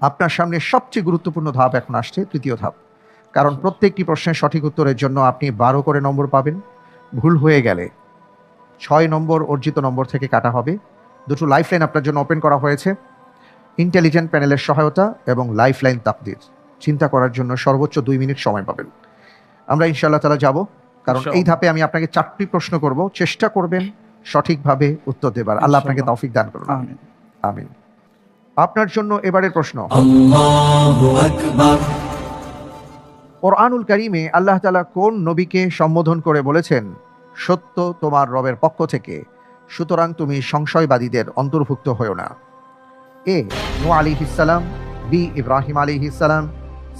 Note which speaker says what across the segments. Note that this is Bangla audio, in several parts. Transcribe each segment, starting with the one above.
Speaker 1: আপনার সামনে সবচেয়ে গুরুত্বপূর্ণ ধাপ এখন আসছে তৃতীয় ধাপ। কারণ প্রত্যেকটি প্রশ্নের সঠিক উত্তরের জন্য আপনি বারো করে নম্বর পাবেন। ভুল হয়ে গেলে ছয় নম্বর অর্জিত নম্বর থেকে কাটা হবে। দুটো লাইফ লাইন আপনার জন্য ওপেন করা হয়েছে। ইন্টেলিজেন্ট প্যানেলের সহায়তা এবং লাইফ লাইন তাকদির। চিন্তা করার জন্য সর্বোচ্চ দুই মিনিট সময় পাবেন। আমরা ইনশাআল্লাহ তালা যাব। কারণ এই ধাপে আমি আপনাকে চারটি প্রশ্ন করব। চেষ্টা করবেন সঠিকভাবে উত্তর দেবার। আল্লাহ আপনাকে। তৌফিক দান করুন।
Speaker 2: আমিন।
Speaker 1: আমিন। আপনার জন্য এবারের প্রশ্ন। আনুল করিমে আল্লাহ তালা কোন নবীকে সম্বোধন করে বলেছেন? সত্য তোমার রবের পক্ষ থেকে। সুতরাং তুমি সংশয়বাদীদের অন্তর্ভুক্ত হও না। এ নু আলী ইসালাম বি ইব্রাহিম আলী ইসালাম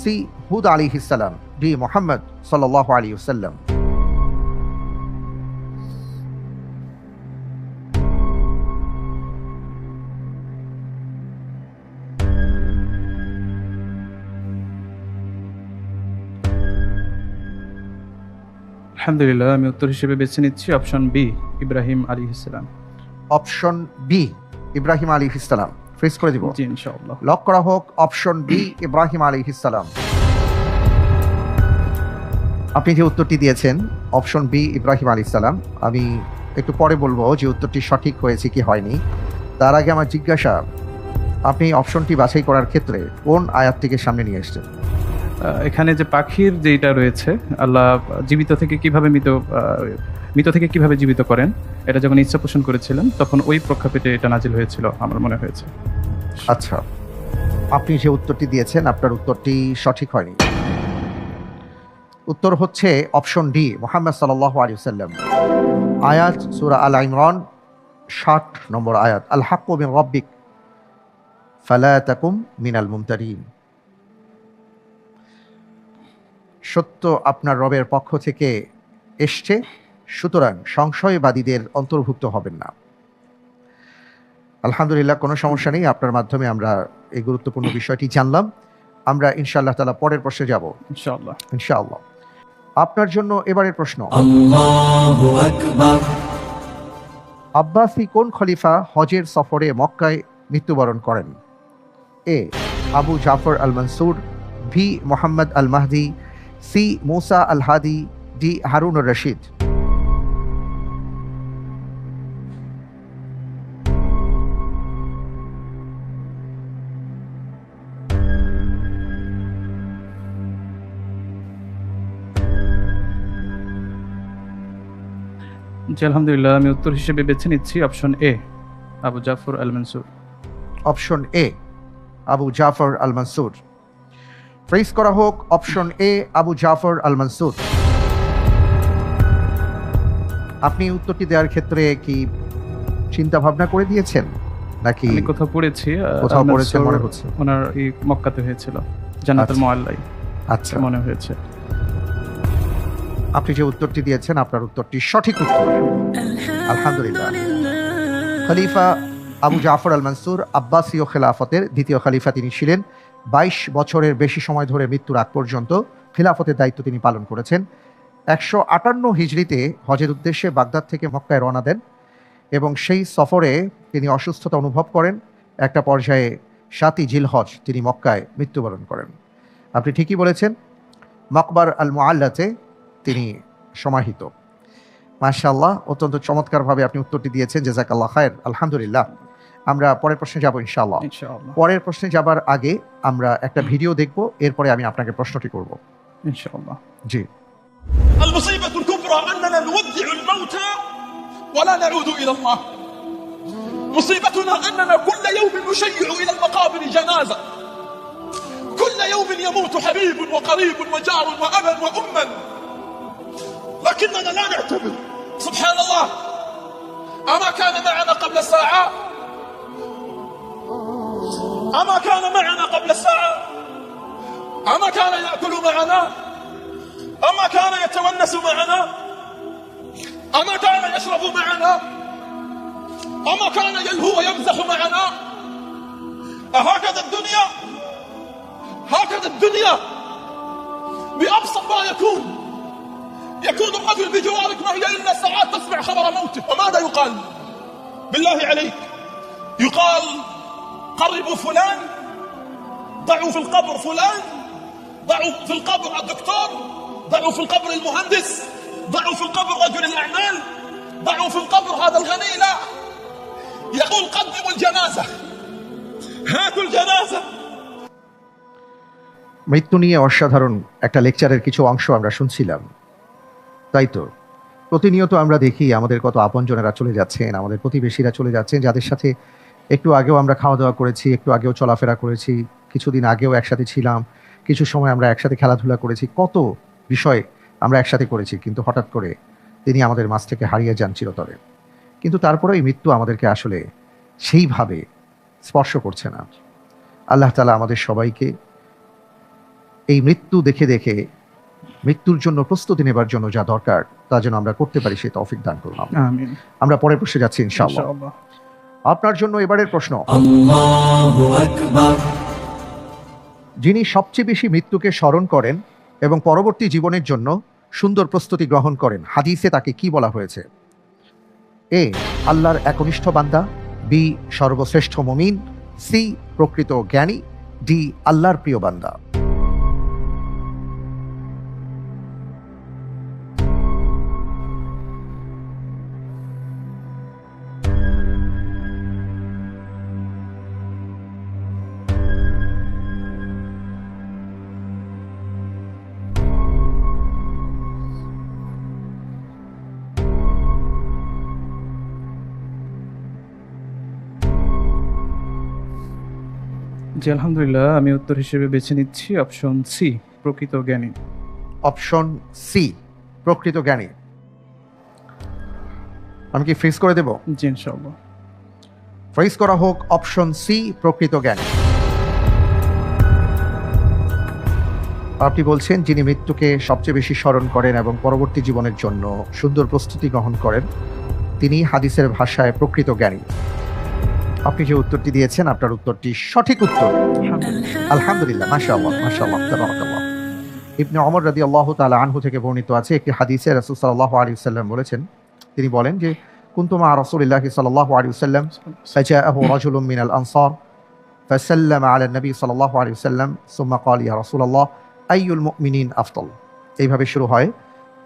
Speaker 1: সি হুদ আলী ইসালাম ডি মোহাম্মদ সাল্লাহ আলী সাল্লাম
Speaker 2: আলহামদুলিল্লাহ আমি উত্তর হিসেবে বেছে নিচ্ছি option B Ibrahim Ali Islam
Speaker 1: option B Ibrahim Ali Islam freeze করে দিব।
Speaker 2: জি ইনশাআল্লাহ।
Speaker 1: লক করা হোক অপশন বি ইব্রাহিম আলী ইসালাম আপনি যে উত্তরটি দিয়েছেন অপশন বি ইব্রাহিম আলী সালাম আমি একটু পরে বলব যে উত্তরটি সঠিক হয়েছে কি হয়নি। তার আগে আমার জিজ্ঞাসা আপনি অপশনটি বাছাই করার ক্ষেত্রে কোন আয়াতটিকে সামনে নিয়ে এসছেন?
Speaker 2: এখানে যে পাখির যেটা রয়েছে, আল্লাহ জীবিত থেকে কীভাবে মৃত মৃত থেকে কীভাবে জীবিত করেন, এটা যখন ইচ্ছা পোষণ করেছিলেন, তখন ওই প্রেক্ষাপটে এটা নাজিল হয়েছিল, আমার মনে হয়েছে।
Speaker 1: আচ্ছা আপনি যে উত্তরটি দিয়েছেন, আপনার উত্তরটি সঠিক হয়নি। উত্তর হচ্ছে অপশন ডি, মোহাম্মদ সাল্লাহ আলী সাল্লাম আয়াত সুরা আল ইমরান, ষাট নম্বর আয়াত। আল হাক্কু মিন রব্বিক, ফালা তাকুম মিনাল মুমতারিন। সত্য আপনার রবের পক্ষ থেকে এসছে সুতরাং সংশয়বাদীদের অন্তর্ভুক্ত হবেন না। আলহামদুলিল্লাহ কোনো সমস্যা নেই। আপনার মাধ্যমে আমরা এই গুরুত্বপূর্ণ বিষয়টি জানলাম। আমরা ইনশাআল্লাহ তালা পরের প্রশ্নে যাব।
Speaker 2: ইনশাআল্লাহ।
Speaker 1: ইনশাআল্লাহ। আপনার জন্য এবারের প্রশ্ন। আব্বাসি কোন খলিফা হজের সফরে মক্কায় মৃত্যুবরণ করেন? A Abu Jafar al Mansur B Muhammad al Mahdi C Musa al Hadi D Harun Rashid
Speaker 2: জি আলহামদুলিল্লাহ আমি উত্তর হিসেবে বেছে নিচ্ছি option A Abu Jafar al Mansur
Speaker 1: option A Abu Jafar al Mansur freeze করা হোক option A Abu Jafar al Mansur আপনি উত্তরটি দেওয়ার ক্ষেত্রে কি চিন্তা ভাবনা করে দিয়েছেন? নাকি
Speaker 2: আমি কোথাও পড়েছি
Speaker 1: কোথাও
Speaker 2: আল
Speaker 1: পড়েছেন মনে হচ্ছে?
Speaker 2: ওনার এই মক্কাতে হয়েছিল জান্নাতুল
Speaker 1: আচ্ছা।
Speaker 2: মোয়াল্লাই।
Speaker 1: আচ্ছা।
Speaker 2: মনে হয়েছে।
Speaker 1: আপনি যে উত্তরটি দিয়েছেন আপনার উত্তরটি সঠিক উত্তর। আলহামদুলিল্লাহ। খলিফা আবু জাফর আল মনসুর আব্বাসীয় খেলাফতের দ্বিতীয় খলিফা তিনি ছিলেন। বাইশ বছরের বেশি সময় ধরে মৃত্যুর আগ পর্যন্ত খেলাফতের দায়িত্ব তিনি পালন করেছেন। একশো আটান্ন হিজড়িতে হজের উদ্দেশ্যে বাগদাদ থেকে মক্কায় রওনা দেন এবং সেই সফরে তিনি অসুস্থতা অনুভব করেন। একটা পর্যায়ে সাতি জিলহজ তিনি মক্কায় মৃত্যুবরণ করেন। আপনি ঠিকই বলেছেন, মকবার আল মুআল্লাতে তিনি সমাহিত। মাশাআল্লাহ, অত্যন্ত চমৎকারভাবে আপনি উত্তরটি দিয়েছেন। জেজাকাল্লাহ খায়ের, আলহামদুলিল্লাহ। আমরা পরের প্রশ্নে যাব ইনশাআল্লাহ
Speaker 2: ইনশাআল্লাহ
Speaker 1: পরের প্রশ্নে যাবার আগে আমরা একটা ভিডিও দেখব এরপরে আমি আপনাকে প্রশ্নটি করব
Speaker 2: ইনশাআল্লাহ
Speaker 1: জি
Speaker 3: المصيبة الكبرى أننا نودع الموتى ولا نعود إلى الله مصيبتنا أننا كل يوم نشيع إلى المقابر جنازة كل يوم يموت حبيب وقريب وجار وأبا وأما لكننا لا نعتبر سبحان الله أما كان معنا قبل ساعة أما كان معنا قبل ساعة أما كان يأكل معنا؟ أما كان يتونس معنا؟ أما كان يشرب معنا؟ أما كان يلهو ويمزح معنا؟ أهكذا الدنيا؟ هكذا الدنيا؟ بأبسط ما يكون. يكون الرجل بجوارك ما هي إلا ساعات تسمع خبر موته. وماذا يقال؟ بالله عليك. يقال قربوا فلان ضعوا في القبر فلان ضعوا في القبر الدكتور ضعوا في القبر المهندس ضعوا في القبر رجل الأعمال ضعوا في القبر هذا الغني لا يقول قدموا الجنازة هاتوا الجنازة
Speaker 1: মৃত্যু নিয়ে অসাধারণ একটা লেকচারের কিছু অংশ আমরা শুনছিলাম তাই তো প্রতিনিয়ত আমরা দেখি আমাদের কত আপনজনেরা চলে যাচ্ছেন আমাদের প্রতিবেশীরা চলে যাচ্ছেন যাদের সাথে একটু আগেও আমরা খাওয়া দাওয়া করেছি একটু আগেও চলাফেরা করেছি কিছুদিন আগেও একসাথে ছিলাম কিছু সময় আমরা একসাথে খেলাধুলা করেছি কত বিষয় আমরা একসাথে করেছি কিন্তু হঠাৎ করে তিনি আমাদের মাছ থেকে হারিয়ে যান চিরতরে। কিন্তু তারপরে এই মৃত্যু আমাদেরকে আসলে সেইভাবে স্পর্শ করছে না। আল্লাহ তালা আমাদের সবাইকে এই মৃত্যু দেখে দেখে মৃত্যুর জন্য প্রস্তুতি নেবার জন্য যা দরকার তা যেন আমরা করতে পারি সেই তৌফিক দান। আমিন। আমরা পরের প্রশ্নে যাচ্ছি ইনশাআল্লাহ। আপনার জন্য এবারের প্রশ্ন। যিনি সবচেয়ে বেশি মৃত্যুকে স্মরণ করেন এবং পরবর্তী জীবনের জন্য সুন্দর প্রস্তুতি গ্রহণ করেন হাদিসে তাকে কি বলা হয়েছে? এ আল্লাহর একনিষ্ঠ বান্দা বি সর্বশ্রেষ্ঠ মমিন সি প্রকৃত জ্ঞানী ডি আল্লাহর প্রিয় বান্দা।
Speaker 2: জি আলহামদুলিল্লাহ। আমি উত্তর হিসেবে বেছে নিচ্ছি অপশন সি প্রকৃত জ্ঞানী।
Speaker 1: অপশন সি প্রকৃত জ্ঞানী। আমি কি ফ্রিজ করে দেব?
Speaker 2: জি ইনশাআল্লাহ।
Speaker 1: ফ্রিজ করা হোক অপশন সি প্রকৃত জ্ঞানী। আপনি বলছেন যিনি মৃত্যুকে সবচেয়ে বেশি স্মরণ করেন এবং পরবর্তী জীবনের জন্য সুন্দর প্রস্তুতি গ্রহণ করেন তিনি হাদিসের ভাষায় প্রকৃত জ্ঞানী। আপনি যে উত্তরটি দিয়েছেন আপনার উত্তরটি সঠিক উত্তর আলহামদুলিল্লাহ মাশাআল্লাহ মাশাআল্লাহ তাবারাকাল্লাহ ইবনে ওমর রাদিয়াল্লাহু তাআলা আনহু থেকে বর্ণিত আছে একটি হাদিসে রাসূল সাল্লাল্লাহু আলাইহি ওয়াসাল্লাম বলেছেন তিনি বলেন যে কুনতুমা রাসূলিল্লাহ সাল্লাল্লাহু আলাইহি ওয়াসাল্লাম فجاءه رجل من الأنصار فسلم على النبي صلى الله عليه وسلم ثم قال يا رسول الله أي المؤمنين أفضل এইভাবে শুরু হয়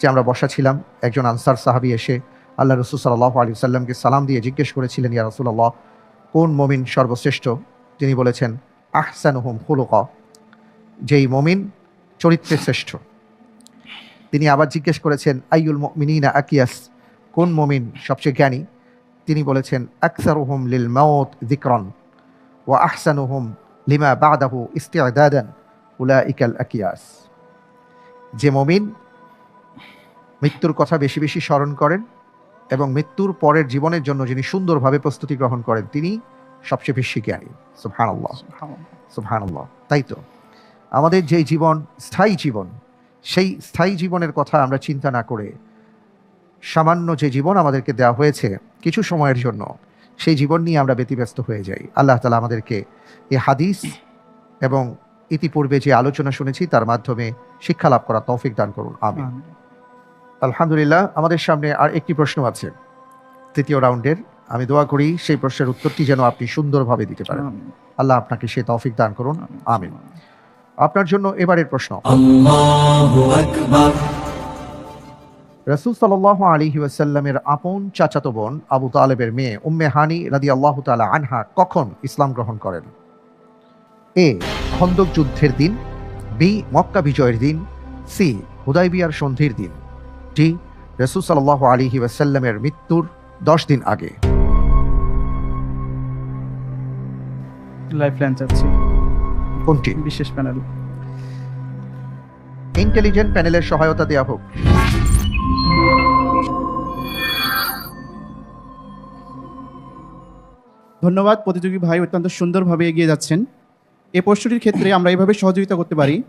Speaker 1: যে আমরা বসা ছিলাম একজন আনসার সাহাবী এসে আল্লাহ রসুল সাল্লাহ আলী সাল্লামকে সালাম দিয়ে জিজ্ঞেস করেছিলেন ইয়া রসুল্লাহ কোন মমিন সর্বশ্রেষ্ঠ? তিনি বলেছেন আহসান আহসানুহুম খুলুক। যেই মমিন চরিত্রে শ্রেষ্ঠ। তিনি আবার জিজ্ঞেস করেছেন আইউল মিনিনা আকিয়াস, কোন মমিন সবচেয়ে জ্ঞানী? তিনি বলেছেন, আকসারুহুম লিল মাউত যিকরন, ওয়া আহসানুহুম লিমা বাদাহু উলা উলাইকাল আকিয়াস। যে মমিন মৃত্যুর কথা বেশি বেশি স্মরণ করেন এবং মৃত্যুর পরের জীবনের জন্য যিনি সুন্দরভাবে প্রস্তুতি গ্রহণ করেন তিনি সবচেয়ে বেশি জ্ঞানী। সুবহানাল্লাহ। সুবহানাল্লাহ। তাই তো? আমাদের যেই জীবন স্থায়ী জীবন সেই স্থায়ী জীবনের কথা আমরা চিন্তা না করে সামান্য যে জীবন আমাদেরকে দেওয়া হয়েছে কিছু সময়ের জন্য সেই জীবন নিয়ে আমরা ব্যতিব্যস্ত হয়ে যাই। আল্লাহ তালা আমাদেরকে এই হাদিস এবং ইতিপূর্বে যে আলোচনা শুনেছি তার মাধ্যমে শিক্ষা লাভ করা তৌফিক দান করুন। আমি। আলহামদুলিল্লাহ আমাদের সামনে আর একটি প্রশ্ন আছে। তৃতীয় রাউন্ডের আমি দোয়া করি সেই প্রশ্নের উত্তরটি যেন আপনি সুন্দরভাবে দিতে পারেন। আল্লাহ আপনাকে সে তৌফিক দান করুন। আমি আপনার জন্য এবারের প্রশ্ন। রসুল সাল আলী ওয়াসাল্লামের আপন চাচাতো বোন আবু তালেবের মেয়ে উম্মে হানি রাদি আল্লাহ তালা আনহা কখন ইসলাম গ্রহণ করেন? এ খন্দক যুদ্ধের দিন বি মক্কা বিজয়ের দিন সি হুদাইবিয়ার সন্ধির দিন। ডি রসুল সাল আলী ওয়াসাল্লামের মৃত্যুর দশ দিন আগে।
Speaker 2: লাইফ লাইন চাচ্ছি।
Speaker 1: কোনটি?
Speaker 2: বিশেষ প্যানেল
Speaker 1: ইন্টেলিজেন্ট প্যানেলের সহায়তা দেওয়া হোক।
Speaker 4: ধন্যবাদ প্রতিযোগী ভাই অত্যন্ত সুন্দরভাবে এগিয়ে যাচ্ছেন। এই প্রশ্নটির ক্ষেত্রে আমরা এভাবে সহযোগিতা করতে পারি।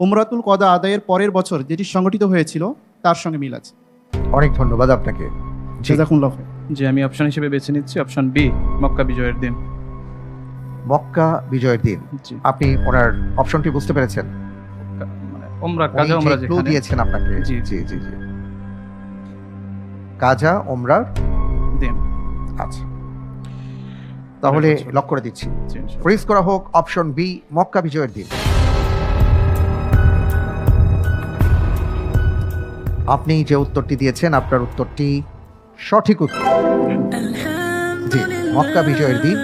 Speaker 4: উমরাতুল কদা আদায়ের পরের বছর যেটি সংগঠিত হয়েছিল তার সঙ্গে মিল আছে।
Speaker 1: অনেক ধন্যবাদ আপনাকে।
Speaker 2: যে আমি অপশন হিসেবে বেছে নিচ্ছি অপশন বি মক্কা বিজয়ের দিন।
Speaker 1: মক্কা বিজয়ের দিন। আপনি ওনার অপশনটি বুঝতে পেরেছেন?
Speaker 2: মানে ওমরা কাজা ওমরা যেখানে।
Speaker 1: দিয়েছেন আপনাকে।
Speaker 2: জি,
Speaker 1: জি। জি জি কাজা ওমরার
Speaker 2: দিন।
Speaker 1: আচ্ছা। তাহলে। লক করে দিচ্ছি। ফ্রিজ করা হোক অপশন বি মক্কা বিজয়ের দিন। আপনি যে উত্তরটি দিয়েছেন, আপনার উত্তরটি সঠিক উত্তর। জি, মক্কা বিজয়ের দিন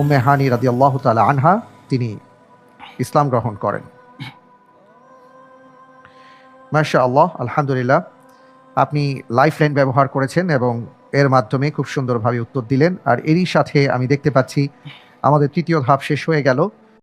Speaker 1: উম্মে হানি রাদি আল্লাহ আনহা তিনি ইসলাম গ্রহণ করেন। মাশা আল্লাহ আলহামদুলিল্লাহ, আপনি লাইফ লাইন ব্যবহার করেছেন এবং এর মাধ্যমে খুব সুন্দরভাবে উত্তর দিলেন। আর এরই সাথে আমি দেখতে পাচ্ছি, আমাদের তৃতীয় ধাপ শেষ হয়ে গেল।